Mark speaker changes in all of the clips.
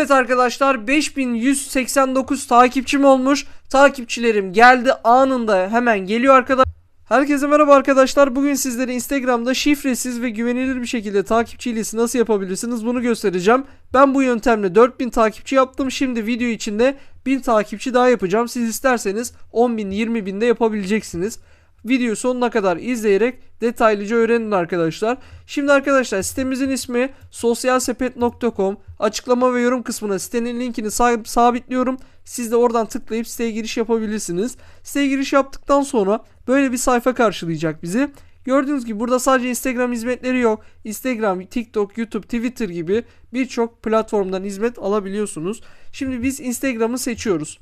Speaker 1: Evet arkadaşlar 5189 takipçim olmuş. Takipçilerim geldi anında hemen geliyor arkadaşlar. Herkese merhaba arkadaşlar. Bugün sizlere Instagram'da şifresiz ve güvenilir bir şekilde takipçi ilgisi nasıl yapabilirsiniz bunu göstereceğim. Ben bu yöntemle 4000 takipçi yaptım. Şimdi video içinde 1000 takipçi daha yapacağım. Siz isterseniz 10.000 20.000 de yapabileceksiniz. Videoyu sonuna kadar izleyerek detaylıca öğrenin arkadaşlar. Şimdi arkadaşlar sitemizin ismi sosyalsepet.com. Açıklama ve yorum kısmına sitenin linkini sab- sabitliyorum. Siz de oradan tıklayıp siteye giriş yapabilirsiniz. Siteye giriş yaptıktan sonra böyle bir sayfa karşılayacak bizi. Gördüğünüz gibi burada sadece Instagram hizmetleri yok. Instagram, TikTok, YouTube, Twitter gibi birçok platformdan hizmet alabiliyorsunuz. Şimdi biz Instagram'ı seçiyoruz.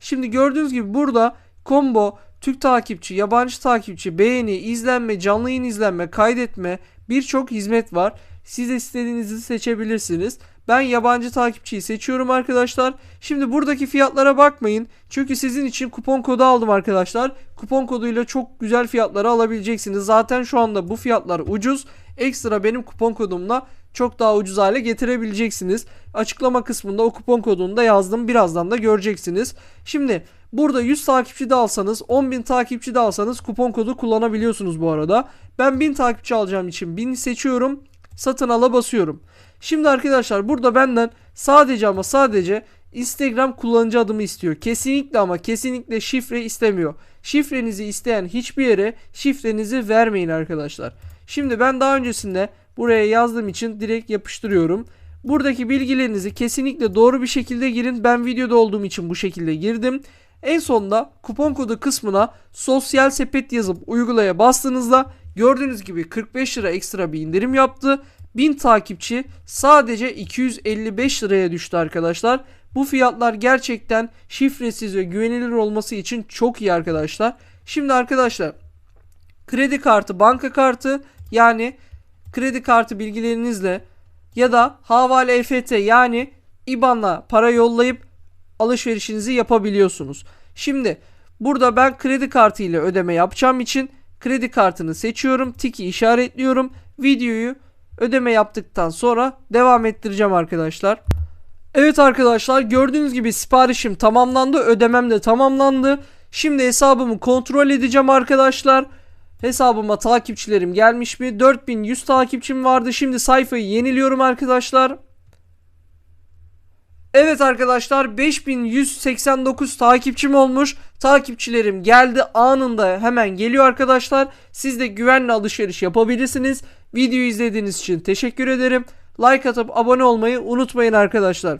Speaker 1: Şimdi gördüğünüz gibi burada combo, Türk takipçi, yabancı takipçi, beğeni, izlenme, canlı yayın izlenme, kaydetme birçok hizmet var. Siz de istediğinizi seçebilirsiniz. Ben yabancı takipçiyi seçiyorum arkadaşlar. Şimdi buradaki fiyatlara bakmayın. Çünkü sizin için kupon kodu aldım arkadaşlar. Kupon koduyla çok güzel fiyatları alabileceksiniz. Zaten şu anda bu fiyatlar ucuz. Ekstra benim kupon kodumla çok daha ucuz hale getirebileceksiniz. Açıklama kısmında o kupon kodunu da yazdım. Birazdan da göreceksiniz. Şimdi burada 100 takipçi de alsanız 10.000 takipçi de alsanız kupon kodu kullanabiliyorsunuz bu arada. Ben 1000 takipçi alacağım için 1000'i seçiyorum. Satın ala basıyorum. Şimdi arkadaşlar burada benden sadece ama sadece Instagram kullanıcı adımı istiyor. Kesinlikle ama kesinlikle şifre istemiyor. Şifrenizi isteyen hiçbir yere şifrenizi vermeyin arkadaşlar. Şimdi ben daha öncesinde buraya yazdığım için direkt yapıştırıyorum. Buradaki bilgilerinizi kesinlikle doğru bir şekilde girin. Ben videoda olduğum için bu şekilde girdim. En sonunda kupon kodu kısmına sosyal sepet yazıp uygulaya bastığınızda gördüğünüz gibi 45 lira ekstra bir indirim yaptı. 1000 takipçi sadece 255 liraya düştü arkadaşlar. Bu fiyatlar gerçekten şifresiz ve güvenilir olması için çok iyi arkadaşlar. Şimdi arkadaşlar kredi kartı, banka kartı yani kredi kartı bilgilerinizle ya da havale EFT yani IBAN'la para yollayıp alışverişinizi yapabiliyorsunuz. Şimdi burada ben kredi kartı ile ödeme yapacağım için kredi kartını seçiyorum. Tiki işaretliyorum. Videoyu ödeme yaptıktan sonra devam ettireceğim arkadaşlar. Evet arkadaşlar gördüğünüz gibi siparişim tamamlandı. Ödemem de tamamlandı. Şimdi hesabımı kontrol edeceğim arkadaşlar. Hesabıma takipçilerim gelmiş mi? 4100 takipçim vardı. Şimdi sayfayı yeniliyorum arkadaşlar. Evet arkadaşlar 5189 takipçim olmuş. Takipçilerim geldi anında hemen geliyor arkadaşlar. Siz de güvenle alışveriş yapabilirsiniz. Videoyu izlediğiniz için teşekkür ederim. Like atıp abone olmayı unutmayın arkadaşlar.